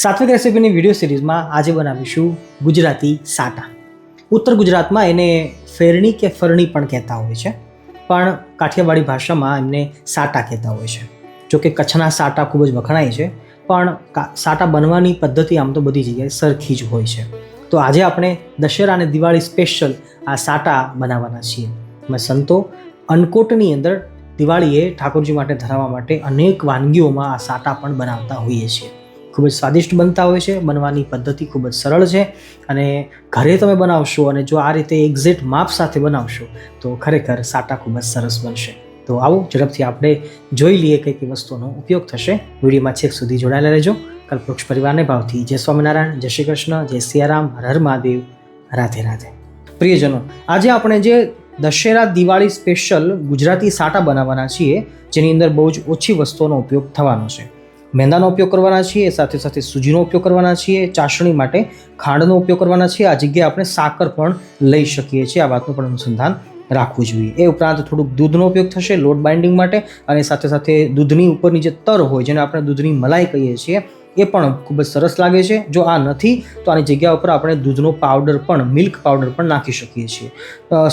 સાત્વિક રેસિપીની video સિરીઝમાં આજે બનાવીશું ગુજરાતી સાટા. ઉત્તર ગુજરાતમાં એને ફેરણી કે ફરણી પણ કહેતા હોય છે, પણ કાઠિયાવાડી ભાષામાં એમને સાટા કહેતા હોય છે. જો કે કચ્છના સાટા ખૂબ જ વખણાય છે, પણ સાટા બનવાની પદ્ધતિ આમ તો બધી જગ્યાએ સરખી જ હોય છે. તો આજે આપણે દશેરા અને દિવાળી સ્પેશિયલ આ સાટા બનાવવાના છીએ. મેં સંતો અન્નકોટની અંદર દિવાળીએ ઠાકોરજી માટે ધરાવવા માટે અનેક વાનગીઓમાં આ સાટા પણ બનાવતા હોઈએ છીએ. ખૂબ જ સ્વાદિષ્ટ બનતા હોય છે, બનવાની પદ્ધતિ ખૂબ જ સરળ છે અને ઘરે તમે બનાવશો અને જો આ રીતે એક્ઝેક્ટ માપ સાથે બનાવશો, તો ખરેખર સાટા ખૂબ જ સરસ બનશે. તો આવો ઝડપથી આપણે જોઈ લઈએ કઈ કઈ વસ્તુઓનો ઉપયોગ થશે. વિડીયોમાં છેક સુધી જોડાયેલા રહેજો. કલ્પવૃક્ષ પરિવારને ભાવથી જય સ્વામિનારાયણ, જય શ્રી કૃષ્ણ, જય સિયારામ, હર મહાદેવ, રાધે રાધે. પ્રિયજનો, આજે આપણે જે દશેરા દિવાળી સ્પેશિયલ ગુજરાતી સાટા બનાવવાના છીએ, જેની અંદર બહુ જ ઓછી વસ્તુઓનો ઉપયોગ થવાનો છે. મેંદાનો ઉપયોગ કરવાના છીએ, સાથે સાથે સૂજીનો ઉપયોગ કરવાના છીએ, ચાસણી માટે ખાંડનો ઉપયોગ કરવાના છીએ. આ જગ્યાએ આપણે સાકર પણ લઈ શકીએ છીએ. આ વાતનું પણ અનુસંધાન રાખવું જોઈએ. એ ઉપરાંત થોડુંક દૂધનો ઉપયોગ થશે લોટ બાઇન્ડિંગ માટે અને સાથે સાથે દૂધની ઉપરની જે તર હોય, જેને આપણે દૂધની મલાઈ કહીએ છીએ એ પણ ખૂબ જ સરસ લાગે છે. જો આ નથી, તો આની જગ્યા ઉપર આપણે દૂધનો પાવડર પણ, મિલ્ક પાવડર પણ નાખી શકીએ છીએ.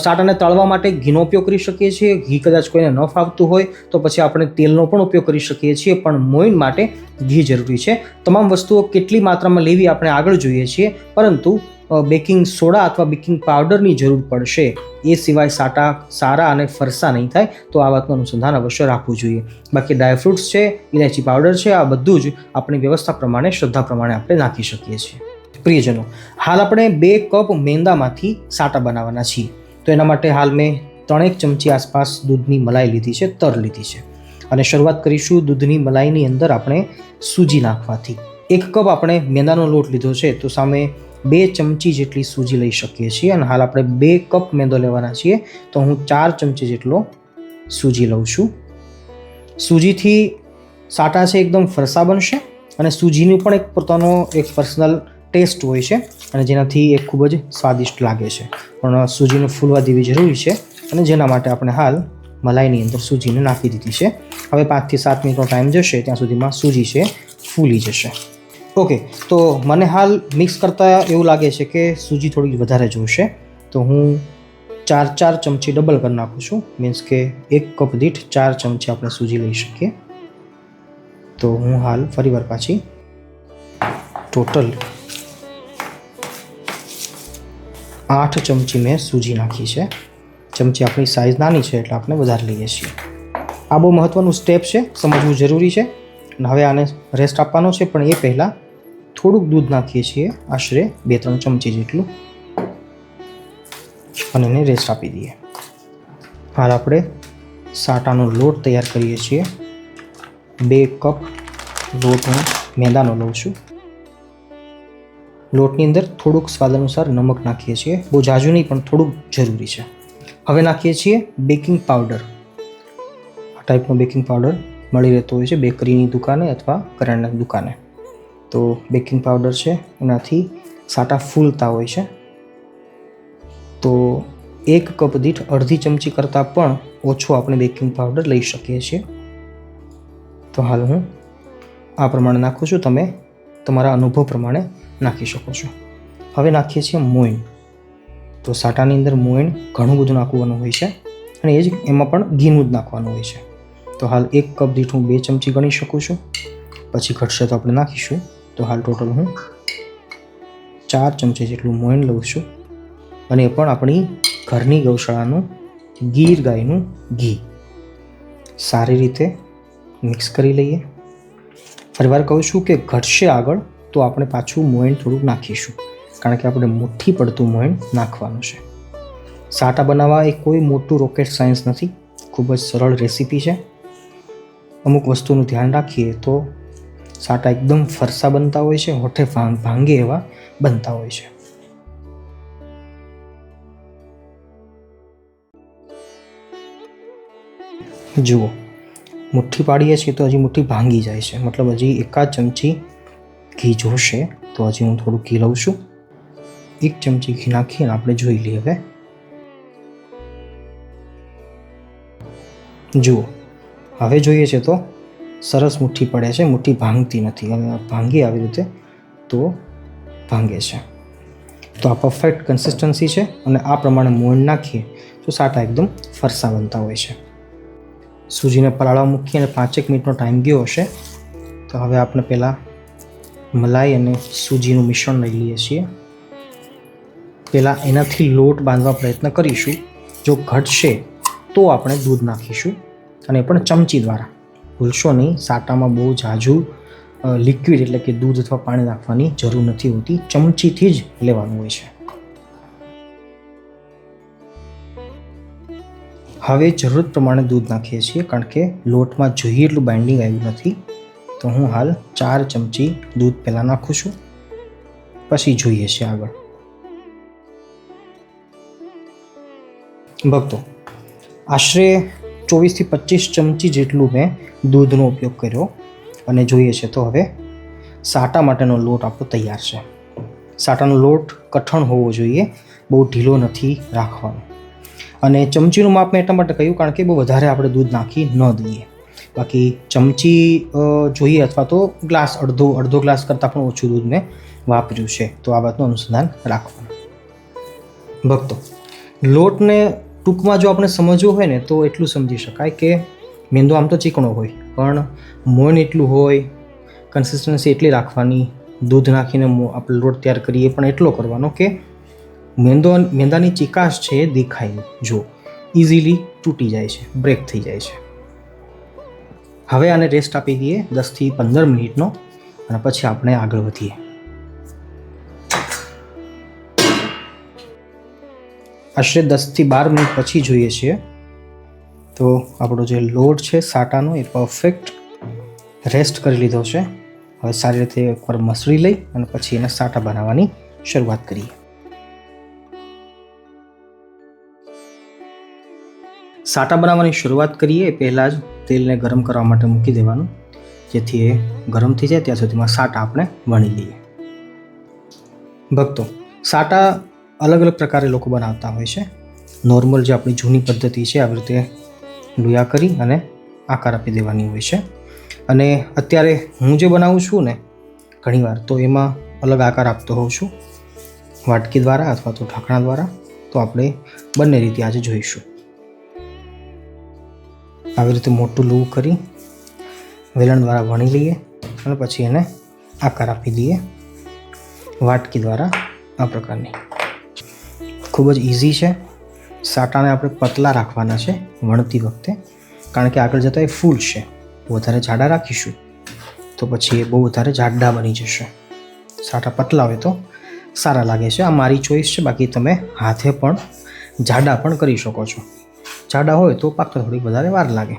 સાટાને તળવા માટે ઘીનો ઉપયોગ કરી શકીએ છીએ. ઘી કદાચ કોઈને ન ફાવતું હોય, તો પછી આપણે તેલનો પણ ઉપયોગ કરી શકીએ છીએ, પણ મોઈન માટે ઘી જરૂરી છે. તમામ વસ્તુઓ કેટલી માત્રામાં લેવી આપણે આગળ જોઈએ છીએ. પરંતુ બેકિંગ સોડા અથવા બેકિંગ પાવડરની જરૂર પડશે. એ સિવાય સાટા, સારા અને ફરસા નહીં થાય, તો આ વાતનું અનુસંધાન અવશ્ય રાખવું જોઈએ. બાકી ડ્રાયફ્રૂટ્સ છે ઇલાયચી પાવડર છે, આ બધું જ આપણી વ્યવસ્થા પ્રમાણે, શ્રદ્ધા પ્રમાણે આપણે નાખી શકીએ છીએ. પ્રિયજનો, હાલ આપણે બે કપ મેંદામાંથી સાટા બનાવવાના છીએ. તો એના માટે હાલ મેં ત્રણેક ચમચી આસપાસ દૂધની મલાઈ લીધી છે, તર લીધી છે. અને શરૂઆત કરીશું દૂધની મલાઈની અંદર આપણે સૂજી નાખવાથી. એક કપ આપણે મેંદાનો લોટ લીધો છે, તો સામે બે ચમચી જેટલી સૂજી લઈ શકીએ છીએ અને હાલ આપણે બે કપ મેંદો લેવાના છીએ, તો હું ચાર ચમચી જેટલો સૂજી લઉં છું. સૂજીથી સાટા છે એકદમ ફરસા બનશે અને સૂજીનું પણ એક પોતાનો એક પર્સનલ ટેસ્ટ હોય છે અને જેનાથી એ ખૂબ જ સ્વાદિષ્ટ લાગે છે. પણ સૂજીને ફૂલવા દેવી જરૂરી છે અને જેના માટે આપણે હાલ મલાઈની અંદર સૂજીને નાખી દીધી છે. હવે પાંચથી સાત મિનિટનો ટાઈમ જશે, ત્યાં સુધીમાં સૂજી છે, ફૂલી જશે. ઓકે તો મને હાલ મિક્સ કરતાં એવું લાગે છે કે સૂજી થોડી વધારે જોઈશે તો હું ચાર ચાર ચમચી ડબલ કરી નાખું છું. મીન્સ કે એક કપ દીઠ ચાર ચમચી આપણે સૂજી લઈ શકીએ. તો હું હાલ ફરીવાર પાછી ટોટલ આઠ ચમચી મેં સૂજી નાખી છે. ચમચી આપણી સાઇઝ નાની છે એટલે આપણે વધારે લઈએ છીએ. આ બહુ મહત્ત્વનું સ્ટેપ છે, સમજવું જરૂરી છે. અને હવે આને રેસ્ટ આપવાનો છે, પણ એ પહેલાં થોડુંક દૂધ નાખીએ છીએ, આશરે બે ત્રણ ચમચી જેટલું. અને એને રેસ્ટ આપી દઈએ. હાલ આપણે સાટાનો લોટ તૈયાર કરીએ છીએ. બે કપ લોટ હું મેંદાનો લઉં છું. લોટની અંદર થોડુંક સ્વાદ અનુસાર નમક નાખીએ છીએ. બહુ જાજુ નહીં, પણ થોડુંક જરૂરી છે. હવે નાખીએ છીએ બેકિંગ પાવડર આ ટાઈપનો બેકિંગ પાવડર મળી રહેતો હોય છે બેકરીની દુકાને અથવા કરિયાણાની દુકાને. તો બેકિંગ પાવડર છે, એનાથી સાટા ફૂલતા હોય છે. તો એક કપ દીઠ અડધી ચમચી કરતાં પણ ઓછો આપણે બેકિંગ પાવડર લઈ શકીએ છીએ. તો હાલ હું આ પ્રમાણે નાખું છું, તમે તમારા અનુભવ પ્રમાણે નાખી શકો છો. હવે નાખીએ છીએ મોઈન. તો સાટાની અંદર મોઈન ઘણું બધું નાખવાનું હોય છે અને એ જ એમાં પણ ઘીનું જ નાખવાનું હોય છે. તો હાલ એક કપ દીઠ હું બે ચમચી ગણી શકું છું. પછી ઘટશે તો આપણે નાખીશું. તો હાલ ટોટલ હું ચાર ચમચી જેટલું મોઈન લઉં છું. અને એ પણ આપણી ઘરની ગૌશાળાનું ગીર ગાયનું ઘી. સારી રીતે મિક્સ કરી લઈએ. ફરીવાર કહું છું કે ઘટશે આગળ તો આપણે પાછું મોઈન થોડુંક નાખીશું. કારણ કે આપણે મુઠ્ઠી પડતું મોઈન નાખવાનું છે. સાટા બનાવવા એ કોઈ મોટું રોકેટ સાયન્સ નથી. ખૂબ જ સરળ રેસીપી છે. અમુક વસ્તુનું ધ્યાન રાખીએ તો સાટા એકદમ ફરસા બનતા હોય છે, હોઠે ભાંગ એવા બનતા હોય છે. જુઓ, મુઠ્ઠી પાડીએ છીએ તો હજી મુઠ્ઠી ભાંગી જાય છે. મતલબ હજી એકાદ ચમચી ઘી જોશે તો હજી હું થોડું ઘી લઉં છું. એક ચમચી ઘી નાખીને આપણે જોઈ લઈએ હવે. જુઓ, હવે જોઈએ છે તો સરસ મુઠ્ઠી પડે છે, મુઠ્ઠી ભાંગતી નથી. અને ભાંગી આવી રીતે તો ભાંગે છે. તો આ પરફેક્ટ કન્સિસ્ટન્સી છે અને આ પ્રમાણે મોણ નાખીએ તો સાટા એકદમ ફરસા બનતા હોય છે. સૂજીને પલાળવા મૂકી અને પાંચેક મિનિટનો ટાઈમ ગયો હશે, તો હવે આપણે પહેલાં મલાઈ અને સૂજીનું મિશ્રણ લઈ લઈએ છીએ. પહેલાં એનાથી લોટ બાંધવા પ્રયત્ન કરીશું. જો ઘટશે તો આપણે દૂધ નાખીશું અને એ પણ ચમચી દ્વારા. ભૂલશો નહીં, સાટામાં બહુ ઝાઝું લિક્વિડ એટલે કે દૂધ અથવા પાણી નાખવાની જરૂર નથી હોતી, ચમચીથી જ લેવાનું હોય છે. હવે જરૂરત પ્રમાણે દૂધ નાખીએ છીએ, કારણ કે લોટમાં જોઈએ એટલું બાઇન્ડિંગ આવ્યું નથી. તો હું હાલ ચાર ચમચી દૂધ પહેલાં નાખું છું, પછી જોઈએ છીએ આગળ. ભક્તો, આશરે ચોવીસથી પચીસ ચમચી જેટલું મેં દૂધનો ઉપયોગ કર્યો. અને જોઈએ છે તો હવે સાટા માટેનો લોટ આપણો તૈયાર છે. સાટાનો લોટ કઠણ હોવો જોઈએ, બહુ ઢીલો નથી રાખવાનો. અને ચમચીનું માપ મેં એટલા માટે કહ્યું કારણ કે બહુ વધારે આપણે દૂધ નાખી ન દઈએ. બાકી ચમચી જોઈએ અથવા તો ગ્લાસ, અડધો અડધો ગ્લાસ કરતાં પણ ઓછું દૂધ મેં વાપર્યું છે. તો આ વાતનું અનુસંધાન રાખવાનું. ભક્તો, લોટને ટૂંકમાં જો આપણે સમજવું હોય ને, તો એટલું સમજી શકાય કે મેંદો આમ તો ચીકણો હોય, પણ મોણ એટલું હોય કન્સિસ્ટન્સી એટલી રાખવાની, દૂધ નાખીને આપણે લોટ તૈયાર કરીએ, પણ એટલો કરવાનો કે મેંદો મેંદાની ચિકાશ છે દેખાય. જો ઇઝીલી તૂટી જાય છે બ્રેક થઈ જાય છે હવે આને રેસ્ટ આપી દઈએ દસથી પંદર મિનિટનો, અને પછી આપણે આગળ વધીએ આશરે દસથી બાર મિનિટ પછી જોઈએ છીએ. તો આપણો જે લોટ છે સાટાનો એ પરફેક્ટ રેસ્ટ કરી લીધો છે. હવે સારી રીતે એકવાર મસળી લઈ અને પછી એને સાટા બનાવવાની શરૂઆત કરીએ. સાટા બનાવવાની શરૂઆત કરીએ પહેલાં જ તેલને ગરમ કરવા માટે મૂકી દેવાનું. જેથી એ ગરમ થઈ જાય, ત્યાં સુધીમાં સાટા આપણે વણી લઈએ. ભક્તો, સાટા અલગ અલગ પ્રકારે લોકો બનાવતા હોય છે. નોર્મલ જે આપણી જૂની પદ્ધતિ છે, આવી રીતે લુયા કરી અને આકાર આપી દેવાની હોય છે. અને અત્યારે હું જે બનાવું છું ને, ઘણીવાર તો એમાં અલગ આકાર આપતો હોઉં છું. વાટકી દ્વારા અથવા તો ઢાંકણા દ્વારા તો આપણે બંને રીતે આજે જોઈશું. આવી રીતે મોટું લૂ કરી વેલણ દ્વારા વણી લઈએ અને પછી એને આકાર આપી દઈએ વાટકી દ્વારા આ પ્રકારની. ખૂબ જ ઇઝી છે. સાટાને આપણે પતલા રાખવાના છે વણતી વખતે. કારણ કે આગળ જતાં એ ફૂલ છે. વધારે જાડા રાખીશું. તો પછી એ બહુ વધારે જાડા બની જશે. સાટા પતલા હોય તો સારા લાગે છે. આ મારી ચોઈસ છે. બાકી તમે હાથે પણ જાડા પણ કરી શકો છો. જાડા હોય તો પાકતા થોડીક વધારે વાર લાગે.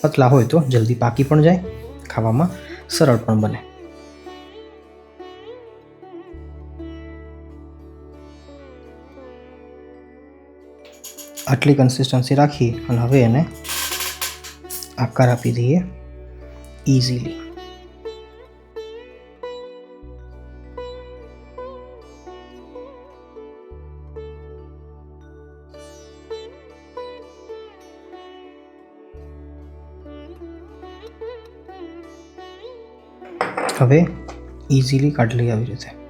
પતલા હોય તો જલ્દી પાકી પણ જાય. ખાવામાં સરળ પણ બને. આટલી કન્સિસ્ટન્સી રાખી અને હવે એને આકાર આપી દઈએ ઇઝીલી હવે ઇઝીલી કાઢી લઈએ આવી રીતે.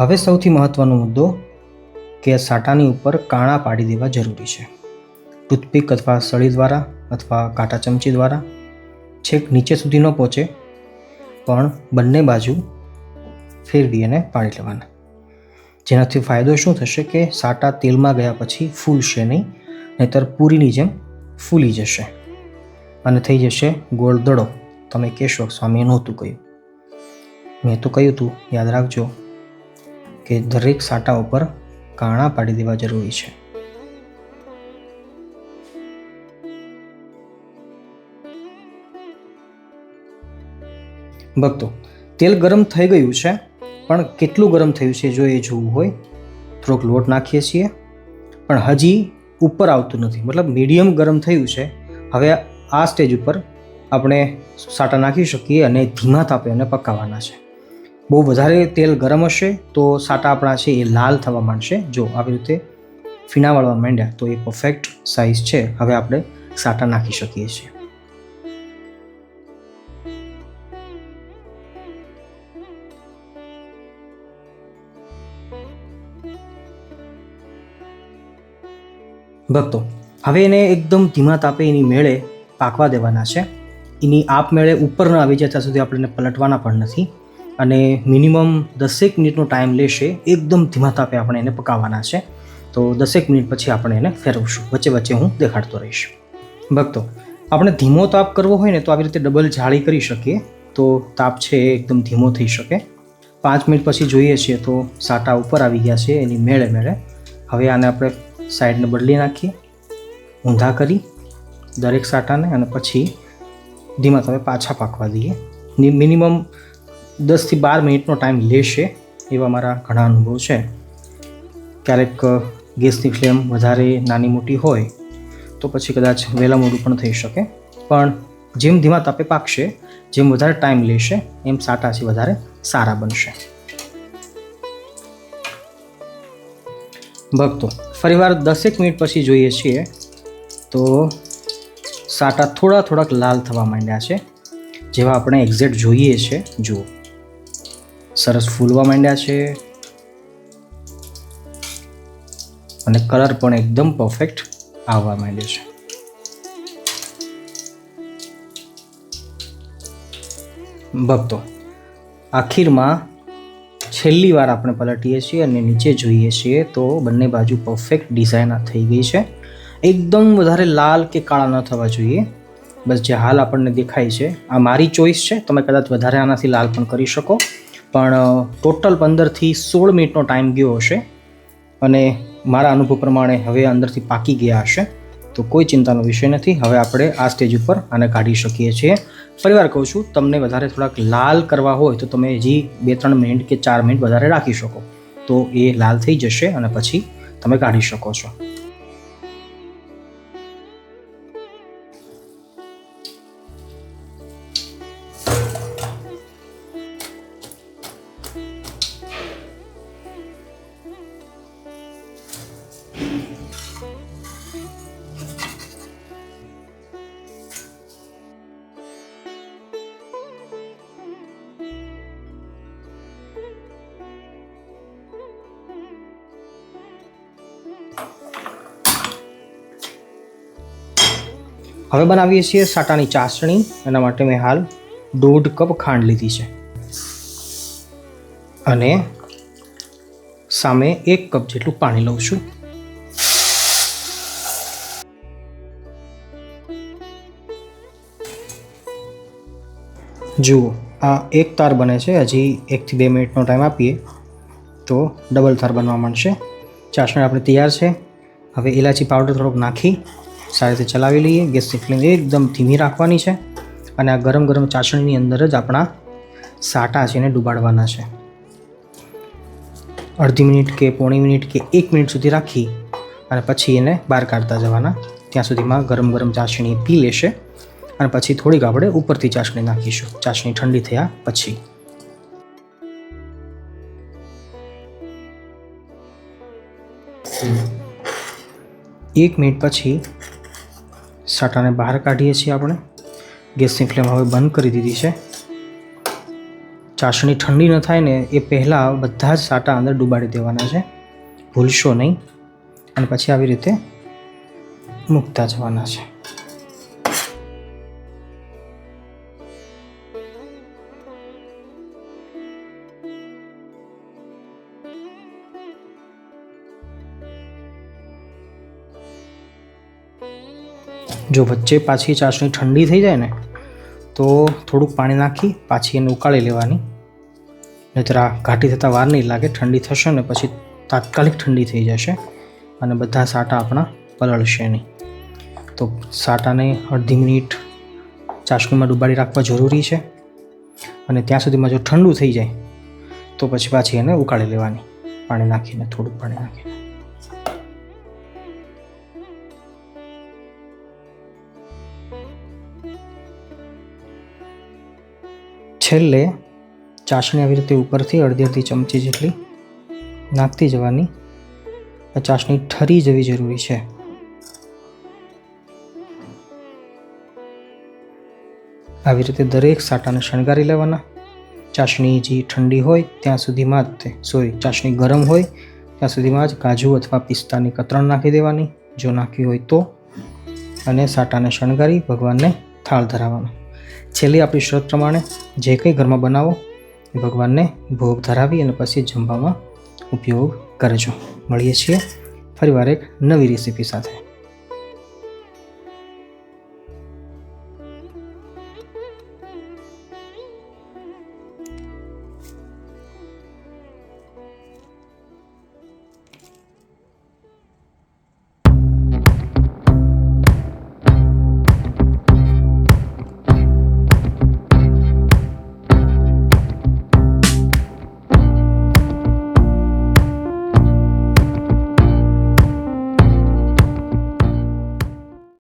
હવે સૌથી મહત્વનો મુદ્દો કે સાટાની ઉપર કાણા પાડી દેવા જરૂરી છે. ટૂથપીક અથવા સળી દ્વારા અથવા કાંટા ચમચી દ્વારા છેક નીચે સુધી ન પહોંચે, પણ બંને બાજુ ફેરવી અને પાડી લેવાના. જેનાથી ફાયદો શું થશે કે સાટા તેલમાં ગયા પછી ફૂલશે નહીં, નહીતર પૂરીની જેમ ફૂલી જશે અને થઈ જશે ગોળ દડો. તમે કહેશો, સ્વામીએ નહોતું કહ્યું. મેં તો કહ્યું હતું યાદ રાખજો કે દરેક સાટા ઉપર કાણા પાડી દેવા જરૂરી છે. ભક્તો, તેલ ગરમ થઈ ગયું છે, પણ કેટલું ગરમ થયું છે જો એ જોવું હોય? થોડોક લોટ નાખીએ છીએ. પણ હજી ઉપર આવતું નથી, મતલબ મીડિયમ ગરમ થયું છે. હવે આ સ્ટેજ ઉપર આપણે સાટા નાખી શકીએ અને ધીમા તાપે એને પકાવવાના છે. બહુ વધારે તેલ ગરમ હશે તો સાટા આપણા છે એ લાલ થવા માંડશે. જો આવી રીતે ફીણા વાળવા માંડ્યા તો એ પરફેક્ટ સાઇઝ છે. હવે આપણે સાટા નાખી શકીએ છીએ. ભક્તો હવે એને એકદમ ધીમા તાપે એની મેળે પાકવા દેવાના છે. એની આપમેળે ઉપર ન આવી જાય ત્યાં સુધી આપણે પલટવાના પણ નથી. અને મિનિમમ દસેક મિનિટનો ટાઈમ લેશે, એકદમ ધીમા તાપે આપણે એને પકાવવાના છે. તો દસેક મિનિટ પછી આપણે એને ફેરવશું. વચ્ચે વચ્ચે હું દેખાડતો રહીશ. ભક્તો, આપણે ધીમો તાપ કરવો હોય ને તો આવી રીતે ડબલ જાળી કરી શકીએ. તો તાપ છે એ એકદમ ધીમો થઈ શકે. પાંચ મિનિટ પછી જોઈએ છીએ તો સાટા ઉપર આવી ગયા છે એની મેળે મેળે. હવે આને આપણે સાઈડને બદલી નાખીએ. ઊંધા કરી દરેક સાટાને અને પછી ધીમા તમે પાછા પાકવા દઈએ. મિનિમમ દસથી બાર મિનિટનો ટાઈમ લેશે એવા મારા ઘણા અનુભવ છે. ક્યારેક ગેસની ફ્લેમ વધારે નાની મોટી હોય, તો પછી કદાચ વહેલા મોડું પણ થઈ શકે. પણ જેમ ધીમા તાપે પાકશે, જેમ વધારે ટાઈમ લેશે, એમ સાટાથી વધારે સારા બનશે. ભક્તો, ફરીવાર દસેક મિનિટ પછી જોઈએ છીએ, તો સાટા થોડા થોડાક લાલ થવા માંડ્યા છે, જેવા આપણે એક્ઝેક્ટ જોઈએ છે. જુઓ. સરસ ફૂલવા માંડ્યા છે. અને કલર પણ એકદમ પરફેક્ટ આવવા માંડ્યો છે. ભક્તો, આખીરમાં છેલ્લી વાર આપણે પલટીએ છીએ અને નીચે જોઈએ છીએ તો બંને બાજુ પરફેક્ટ ડિઝાઇન થઈ ગઈ છે. એકદમ વધારે લાલ કે કાળા ન થવા જોઈએ. બસ જે હાલ આપણને દેખાય છે, આ મારી ચોઈસ છે. તમે કદાચ વધારે આનાથી લાલ પણ કરી શકો. પણ ટોટલ પંદરથી સોળ મિનિટનો ટાઈમ ગયો હશે અને મારા અનુભવ પ્રમાણે હવે અંદરથી પાકી ગયા હશે. તો કોઈ ચિંતાનો વિષય નથી. હવે આપણે આ સ્ટેજ ઉપર આને કાઢી શકીએ છીએ. ફરીવાર કહું છું, તમને વધારે થોડાક લાલ કરવા હોય તો તમે હજી બે, ત્રણ મિનિટ કે ચાર મિનિટ વધારે રાખી શકો. તો એ લાલ થઈ જશે અને પછી તમે કાઢી શકો છો. હવે બનાવીએ છીએ સાટાની ચાસણી. એના માટે મેં હાલ દોઢ કપ ખાંડ લીધી છે. અને સામે એક કપ જેટલું પાણી લઉં છું. જુઓ, આ એક તાર બને છે. હજી એકથી બે મિનિટનો ટાઈમ આપીએ તો ડબલ તાર બનવા માંડશે. ચાસણી આપણે તૈયાર છે. હવે ઇલાચી પાવડર થોડોક નાખી, સારી રીતે ચલાવી લઈએ. ગેસની ફ્લેમ એકદમ ધીમી રાખવાની છે. અને આ ગરમ ગરમ ચાસણીની અંદર જ આપણા સાટા છે એને ડૂબાડવાના છે. અડધી મિનિટ કે પોણી મિનિટ કે એક મિનિટ સુધી રાખી અને પછી એને બહાર કાઢતા જવાના. ત્યાં સુધીમાં ગરમ ગરમ ચાસણી પી લેશે અને પછી થોડીક આપણે ઉપરથી ચાસણી નાખીશું. ચાસણી ઠંડી થયા પછી. એક મિનિટ પછી સાટાને બહાર કાઢીએ છીએ આપણે. ગેસની ફ્લેમ હવે બંધ કરી દીધી છે. ચાસણી ઠંડી ન થાય ને એ પહેલાં બધા જ સાટા અંદર ડુબાડી દેવાના છે. ભૂલશો નહીં. અને પછી આવી રીતે મૂકતા જવાના છે. જો વચ્ચે પાછી ચાસણી ઠંડી થઈ જાય ને, તો થોડુંક પાણી નાખી, પાછી એને ઉકાળી લેવાની. નહીતર આ ઘાટી થતાં વાર નહીં લાગે, ઠંડી થશે ને પછી તાત્કાલિક ઠંડી થઈ જશે અને બધા સાટા આપણા પલળશે નહીં. તો સાટાને અડધી મિનિટ ચાસણીમાં ડુબાડી રાખવા જરૂરી છે અને ત્યાં સુધીમાં જો ઠંડુ થઈ જાય, તો પછી પાછી એને ઉકાળી લેવાની. પાણી નાખીને, થોડુંક પાણી નાખીને. છેલ્લે ચાસણી આવી રીતે ઉપરથી અડધી અડધી ચમચી જેટલી નાખતી જવાની. આ ચાસણી ઠરી જવી જરૂરી છે. આવી રીતે દરેક સાટાને શણગારી લેવાના. ચાસણી જે ઠંડી હોય ત્યાં સુધીમાં જ તે સોરી ચાસણી ગરમ હોય ત્યાં સુધીમાં જ કાજુ અથવા પિસ્તાની કતરણ નાખી દેવાની. જો નાખી હોય તો. અને સાટાને શણગારી ભગવાનને થાળ ધરાવવાનો. છેલ્લી આપણી શરત પ્રમાણે જે કંઈ ઘરમાં બનાવો ભગવાનને ભોગ ધરાવી અને પછી જમવામાં ઉપયોગ કરજો મળીએ છીએ ફરીવાર એક નવી રેસીપી સાથે.